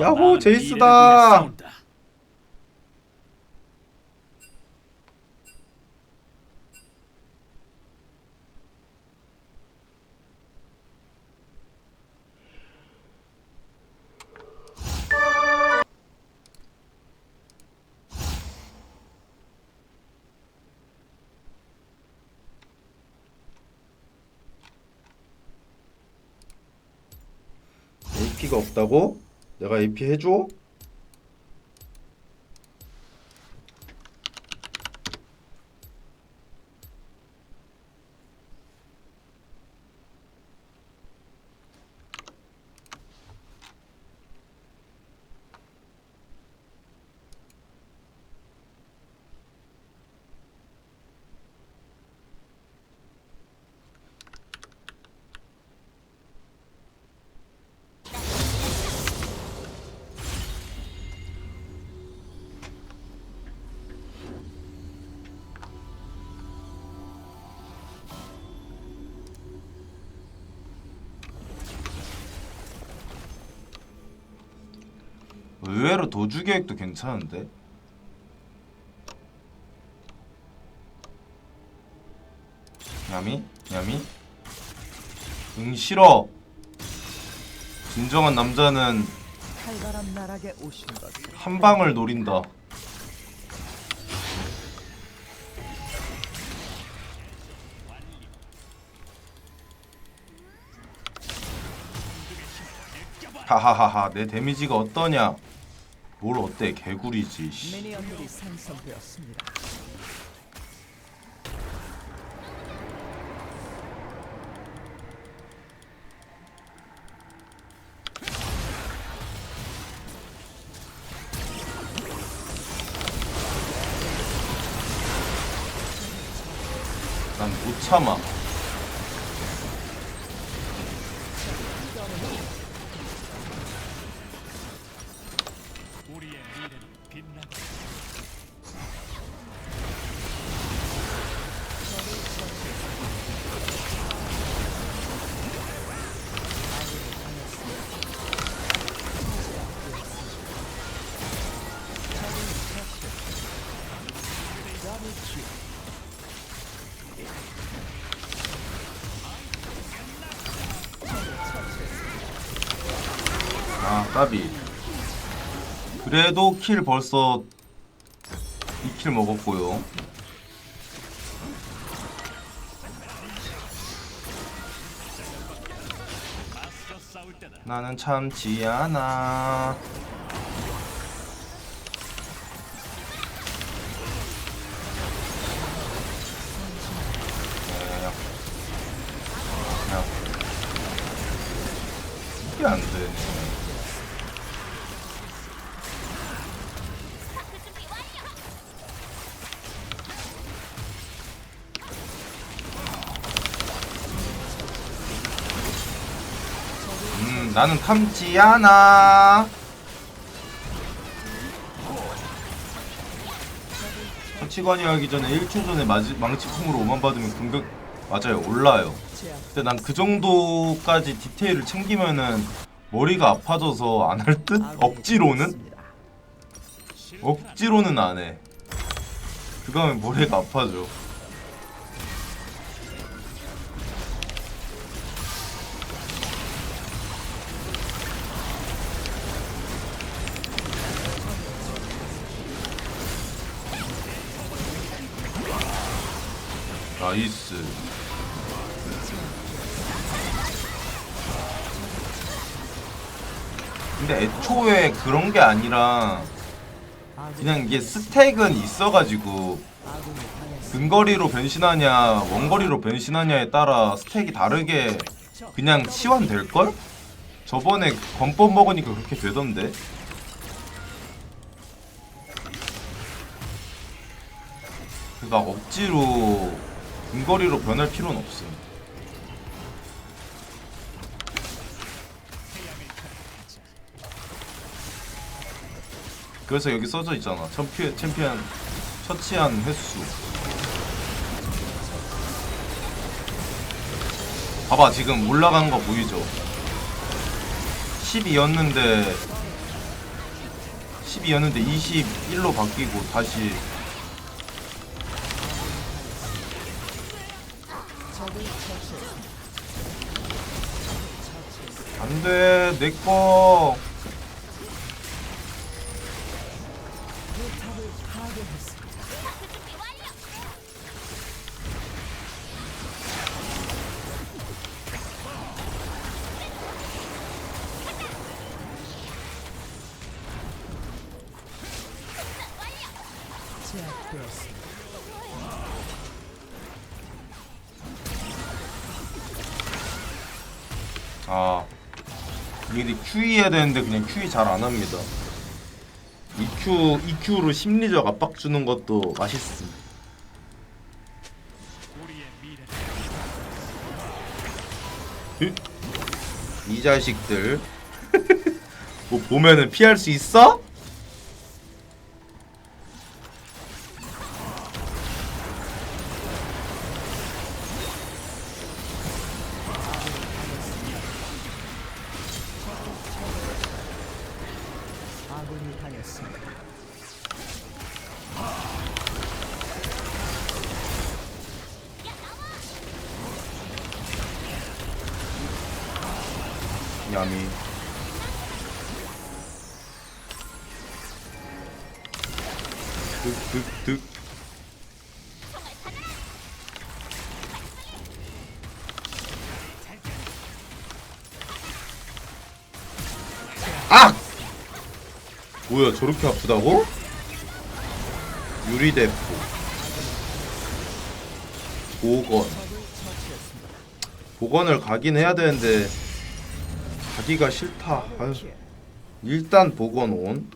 야호, 제이스다. AP가 없다고? 내가 AP 해줘? 의외로 도주 계획도 괜찮은데? 야미? 야미? 응 싫어 진정한 남자는 나락에 오신 한 방을 노린다 하하하하 내 데미지가 어떠냐 뭘 어때 개구리지 씨. 미니언들이 생성되었습니다. 난 못 참아 아 까비 그래도 킬 벌써 2킬 먹었고요. 나는 참지 않아 나는 탐지 않아. 처치관이 하기 전에 1초 전에 마지, 망치풍으로 5만 받으면 공격 맞아요 올라요. 근데 난 그 정도까지 디테일을 챙기면은 머리가 아파져서 안 할 듯? 억지로는? 있습니다. 억지로는 안 해. 그거 하면 머리가 아파져. 나이스. 근데 애초에 그런 게 아니라 그냥 이게 스택은 있어가지고. 근거리로 변신하냐 원거리로 변신하냐에 따라 스택이 다르게 그냥 치환될걸? 저번에 건법 먹으니까 그렇게 되던데 그니까 억지로 근거리로 변할 필요는 없음 그래서 여기 써져 있잖아. 챔피언, 챔피언 처치한 횟수. 봐봐 지금 올라간 거 보이죠? 12였는데 12였는데 21로 바뀌고 다시 돼 내꺼 제 압되었습니다. 아 이게 QE 해야 되는데 그냥 QE 잘 안 합니다 EQ, EQ로 심리적 압박 주는 것도 으? 이 자식들 뭐 보면은 피할 수 있어? 야미 득득득 아! 뭐야 저렇게 아프다고? 유리대포 보건 보건을 가긴 해야 되는데 가기가 싫다 아유. 일단 보건 온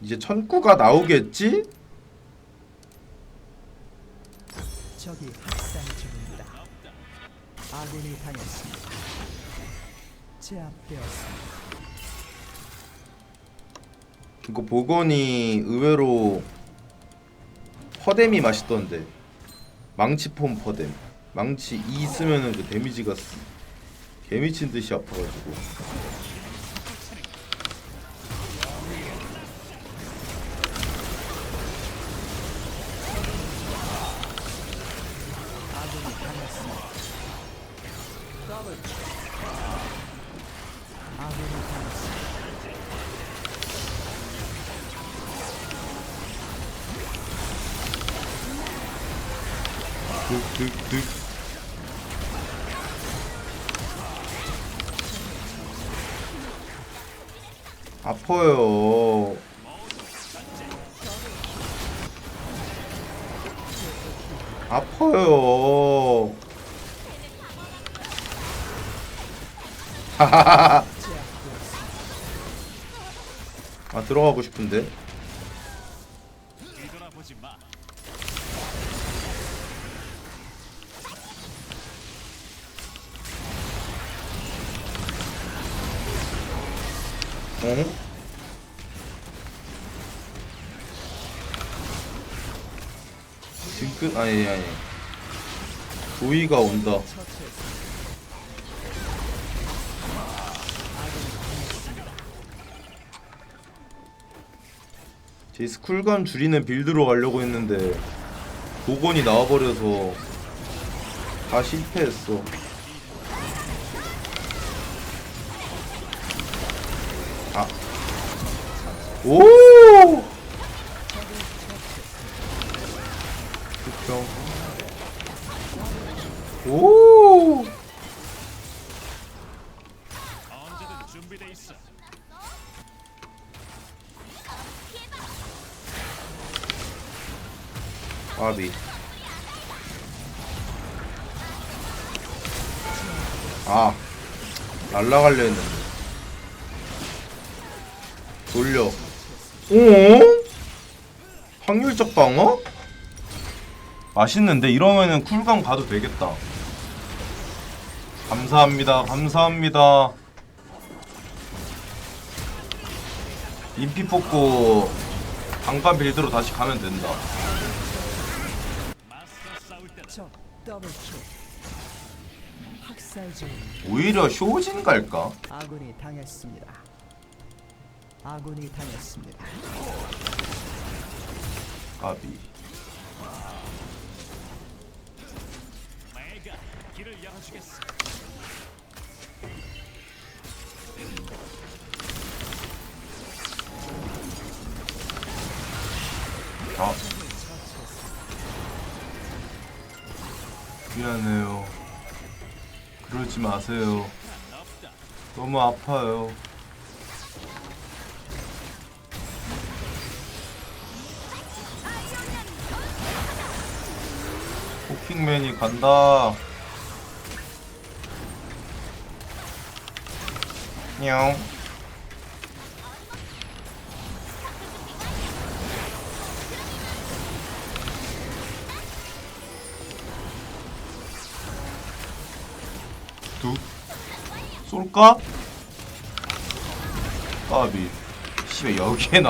이제 천구가 나오겠지? 적이 학살 중입니다. 아군이 당했습니다. 제압되었습니다. 이거 보건이 의외로 퍼뎀이 맛있던데 망치폼 퍼뎀 망치 2 쓰면은 그 데미지가 쓰- 개미친 듯이 아파가지고. 득득득 아파요. 아파요. 아 들어가고 싶은데? 뒤 징크 아니 아니. 조이가 온다. 제 스쿨감 줄이는 빌드로 가려고 했는데 복원이 나와버려서 다 실패했어. 아. 오! 그쵸. 오! 아비. 아, 날라가려 했는데. 돌려. 오? 확률적 방어? 맛있는데 이러면은 쿨감 가도 되겠다. 감사합니다. 감사합니다. 인피 뽑고 방관 빌드로 다시 가면 된다. 오히려 쇼진 갈까? 아군이 당했습니다. 아군이 당했습니다. 까비 아. 미안해요. 그러지 마세요. 너무 아파요. 포킹맨이 간다 냥두 쏠까? 까비 씨발 여기에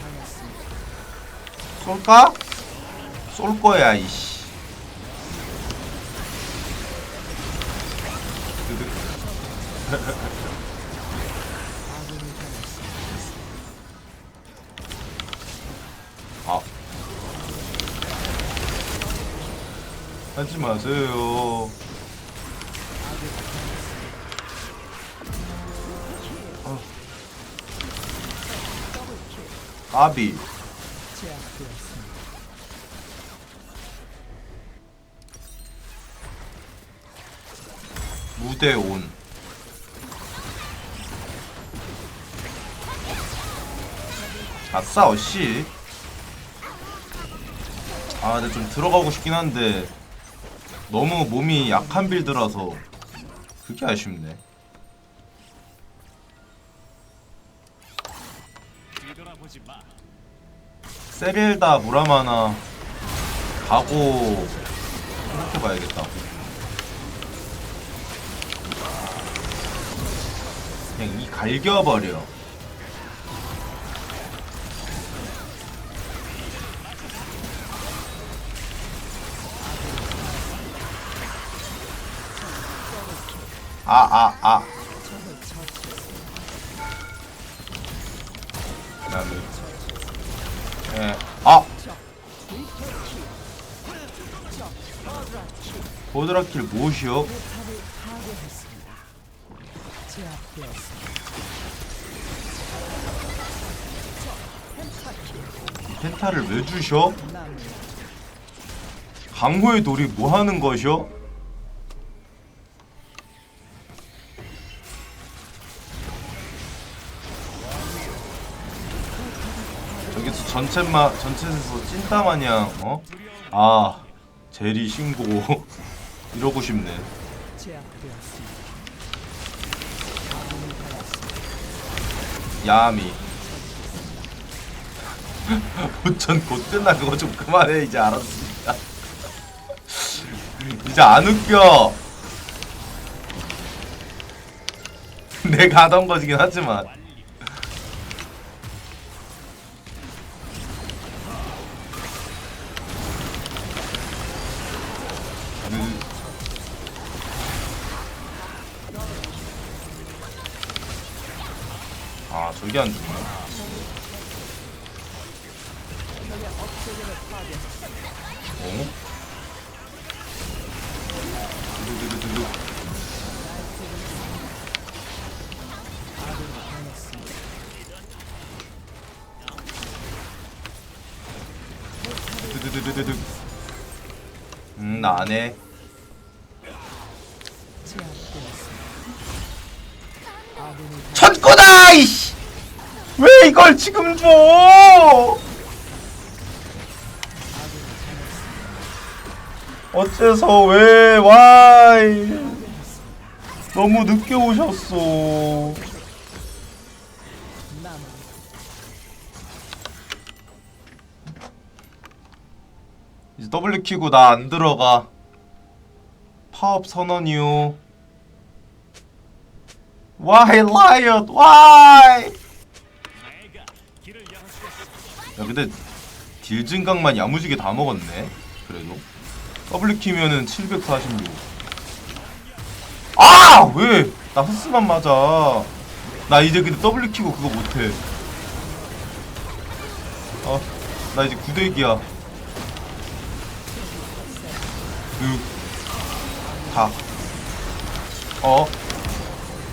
당했습니다. 쏠까? 쏠 거야 이씨 아 하지 마세요 아. 제압되었습니다. 무대 온 아싸 어씨 아 근데 좀 들어가고 싶긴 한데 너무 몸이 약한 빌드라서 그게 아쉽네. 세릴다 무라마나 가고 생각해봐야겠다 그냥 이 갈겨버려 아 아아 그다음에 예. 아 보드라킬 무엇이요? 펜타를 왜 주셔? 남 강호의 돌이 뭐 하는 것이요? 전체마 전체에서 찐따 마냥 어? 아 제리 신고 이러고 싶네. 야미. 우천 곧 끝나 그거 좀 그만해 이제 알았습니다. 이제 안 웃겨. 내가 하던 거지긴 하지만. 아 저기 안 죽네. 어? 두두두두두. 아군이 당했습니다. 두두두두두두. 음, 나 안 해. 왜 이걸 지금 줘? 어째서 왜 와이? 너무 늦게 오셨어. 이제 W 키고 나 안 들어가. 파업 선언이요. Why riot? Why? 야 근데 딜 증강만 야무지게 다 먹었네. 그래도 W 키면은 746. 아! 왜? 나 흡수만 맞아. 나 이제 근데 W 키고 그거 못해. 어, 나 이제 구대기야. 6, 4, 어,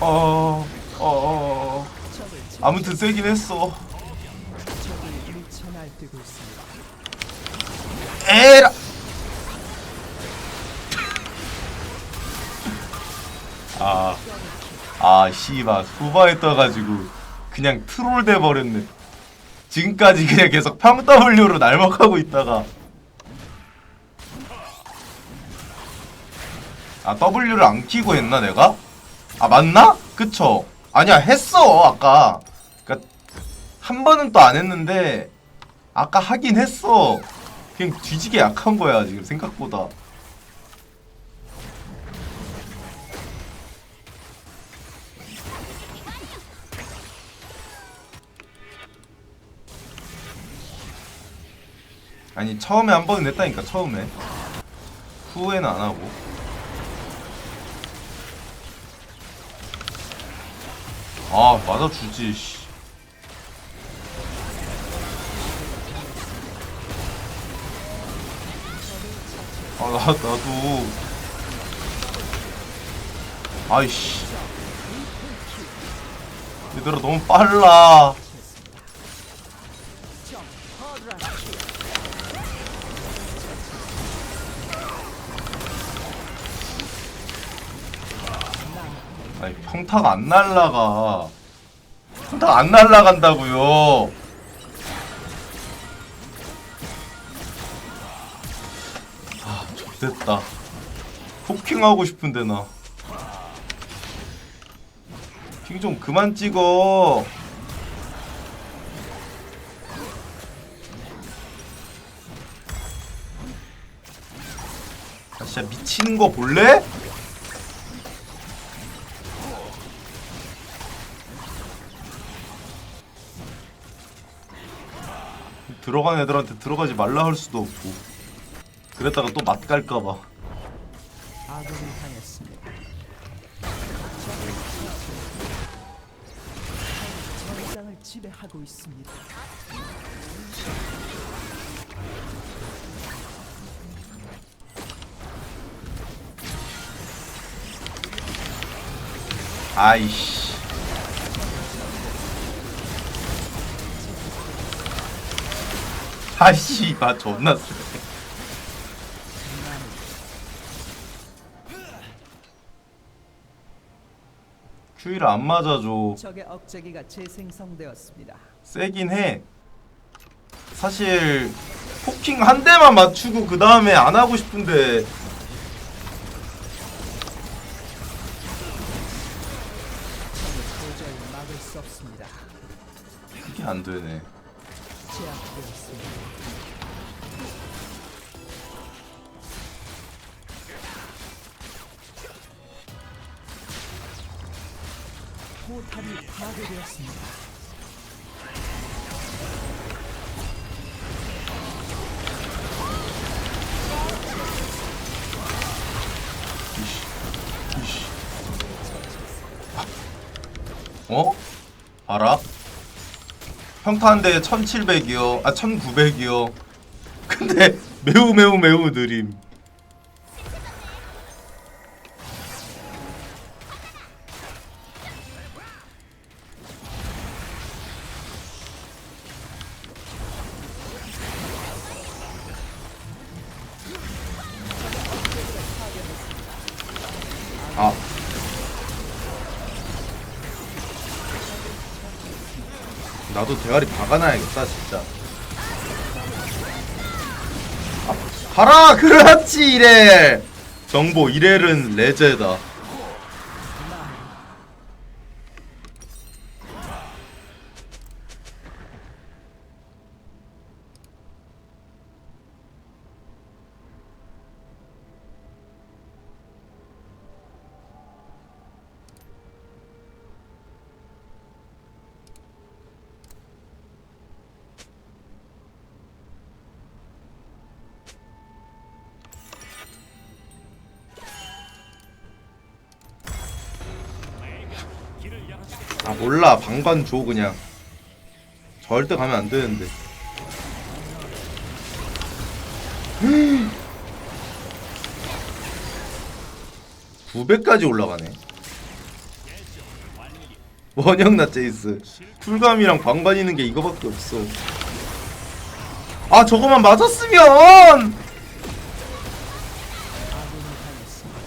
어, 어, 어, 제 아무튼 세긴 했어. 날뛰고 있습니다. 에라. 아, 아, 씨발 후바에 떠가지고 그냥 트롤 돼 버렸네. 지금까지 그냥 계속 평 W로 날먹하고 있다가 아 W를 안 키고 했나 내가? 아 맞나? 그쵸? 아니야 했어 아까. 그니까 한 번은 또 안 했는데 아까 하긴 했어. 그냥 뒤지게 약한 거야 지금 생각보다. 아니 처음에 한 번은 냈다니까 처음에 후에는 안 하고 아 맞아주지 아, 나, 나도. 아이씨. 얘들아, 너무 빨라. 아니, 평타가 안 날라가. 평타가 안 날라간다고요. 됐다. 포킹하고 싶은데 나. 킹 좀 그만 찍어. 아, 진짜 미치는 거 볼래? 들어간 애들한테 들어가지 말라 할 수도 없고 그랬다가 또 맛 갈까봐 아군을. 전장을 지배하고 있습니다. 아이씨 아이씨 아 존나 세 큐이를 안 맞아줘 적의 억제기가 재생성되었습니다. 세긴 해 사실 포킹 한 대만 맞추고 그 다음에 안 하고 싶은데 적을 도저히 막을 수 없습니다. 그게 안 되네 제압되었습니다. 포탑이 파괴되었습니다. 어? 알아? 대에 1700이요 아 1900이요 근데 매우 매우 매우 느림 나도 대가리 박아놔야겠다 진짜. 아, 가라! 그렇지 이래! 정보 이래는 레제다 몰라 방관 줘 그냥. 절대 가면 안 되는데. 두 배까지 올라가네. 원형나 제이스. 쿨감이랑 방관 있는 게 이거밖에 없어. 아 저거만 맞았으면 아군이 당했습니다.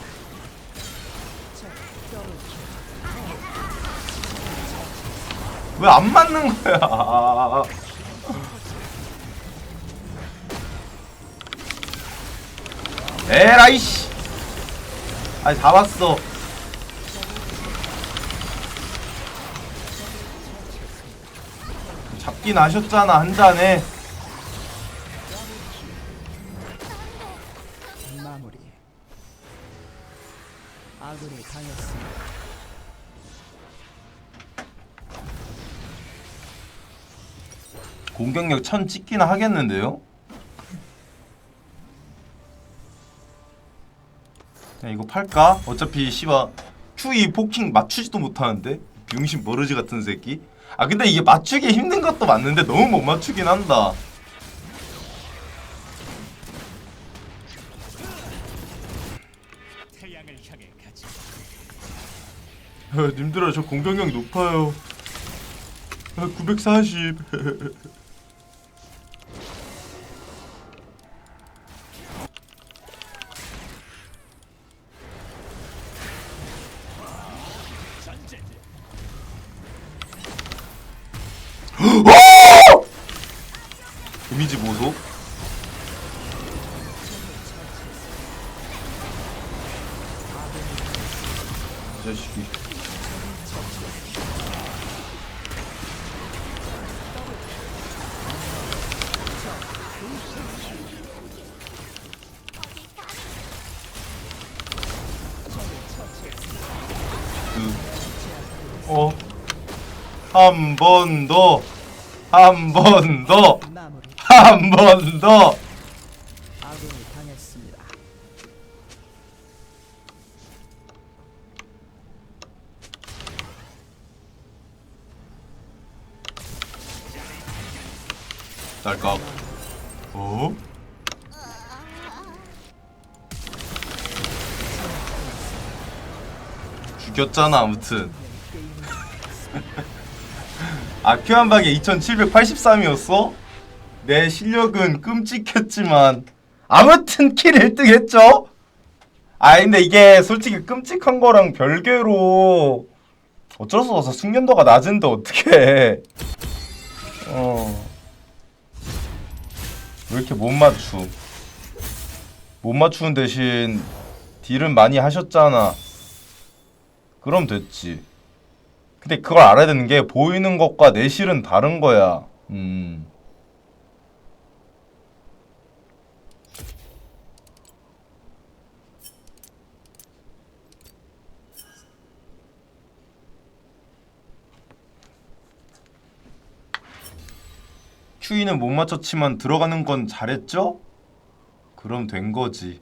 왜 안 맞는 거야? 에라이씨. 아니 다 봤어. 잡긴 하셨잖아 한 잔에. 공격력 천 찍기나 하겠는데요? 야 이거 팔까? 어차피 씨바 Q2 포킹 맞추지도 못하는데? 병신 버르지 같은 새끼. 아 근데 이게 맞추기 힘든 것도 맞는데 너무 못 맞추긴 한다. 님들아 저 공격력이 높아요. 아, 940 한 번 더, 한 번 더. 한 번 더. 아군이 당했습니다. 딸깍. 어? 죽였잖아 아무튼. 아 큐 한 방에 2783이었어? 내 실력은 끔찍했지만 아무튼 킬 1등 했죠? 아 근데 이게 솔직히 끔찍한 거랑 별개로 어쩔 수 없어 숙련도가 낮은데 어떡해 어... 왜 이렇게 못 맞춤? 못 맞추는 대신 딜은 많이 하셨잖아. 그럼 됐지. 근데 그걸 알아야 되는 게 보이는 것과 내실은 다른 거야. 음. 큐이는 못 맞췄지만 들어가는 건 잘했죠? 그럼 된 거지.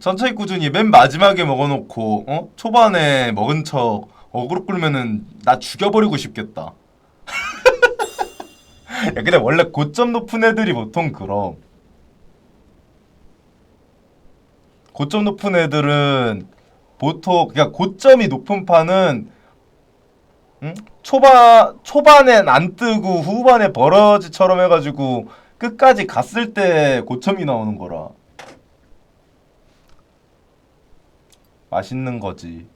천천히 꾸준히 맨 마지막에 먹어놓고 어? 초반에 먹은 척 어그로 끌면은 나 죽여버리고 싶겠다. 야 근데 원래 고점 높은 애들이 보통 그럼. 고점 높은 애들은 보통 그냥 고점이 높은 판은 응? 초반 초반엔 안 뜨고 후반에 버러지처럼 해가지고 끝까지 갔을 때 고점이 나오는 거라 맛있는 거지.